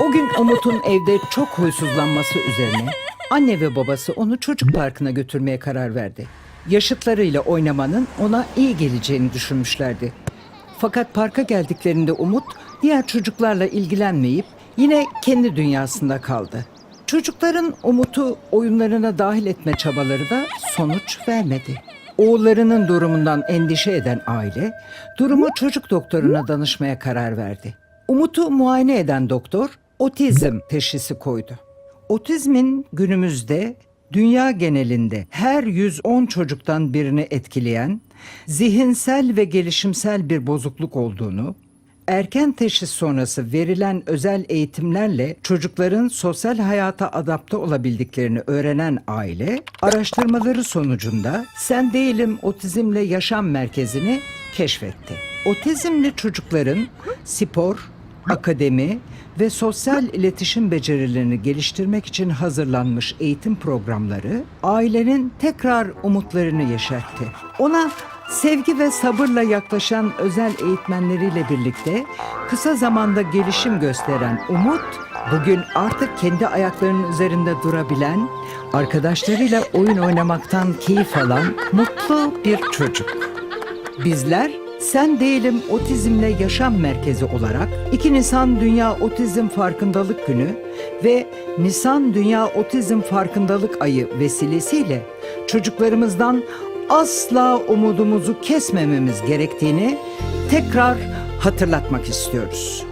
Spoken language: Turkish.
O gün Umut'un evde çok huysuzlanması üzerine anne ve babası onu çocuk parkına götürmeye karar verdi. Yaşıtlarıyla oynamanın ona iyi geleceğini düşünmüşlerdi. Fakat parka geldiklerinde Umut diğer çocuklarla ilgilenmeyip yine kendi dünyasında kaldı. Çocukların Umut'u oyunlarına dahil etme çabaları da sonuç vermedi. Oğullarının durumundan endişe eden aile durumu çocuk doktoruna danışmaya karar verdi. Umut'u muayene eden doktor otizm teşhisi koydu. Otizmin günümüzde dünya genelinde her 110 çocuktan birini etkileyen zihinsel ve gelişimsel bir bozukluk olduğunu, erken teşhis sonrası verilen özel eğitimlerle çocukların sosyal hayata adapte olabildiklerini öğrenen aile, araştırmaları sonucunda Sen Değilim Otizmle Yaşam Merkezi'ni keşfetti. Otizmli çocukların spor, akademi ve sosyal iletişim becerilerini geliştirmek için hazırlanmış eğitim programları ailenin tekrar umutlarını yeşertti. Ona sevgi ve sabırla yaklaşan özel eğitmenleriyle birlikte kısa zamanda gelişim gösteren Umut bugün artık kendi ayaklarının üzerinde durabilen, arkadaşlarıyla oyun oynamaktan keyif alan mutlu bir çocuk. Bizler Sen Değilim Otizmle Yaşam Merkezi olarak 2 Nisan Dünya Otizm Farkındalık Günü ve Nisan Dünya Otizm Farkındalık Ayı vesilesiyle çocuklarımızdan asla umudumuzu kesmememiz gerektiğini tekrar hatırlatmak istiyoruz.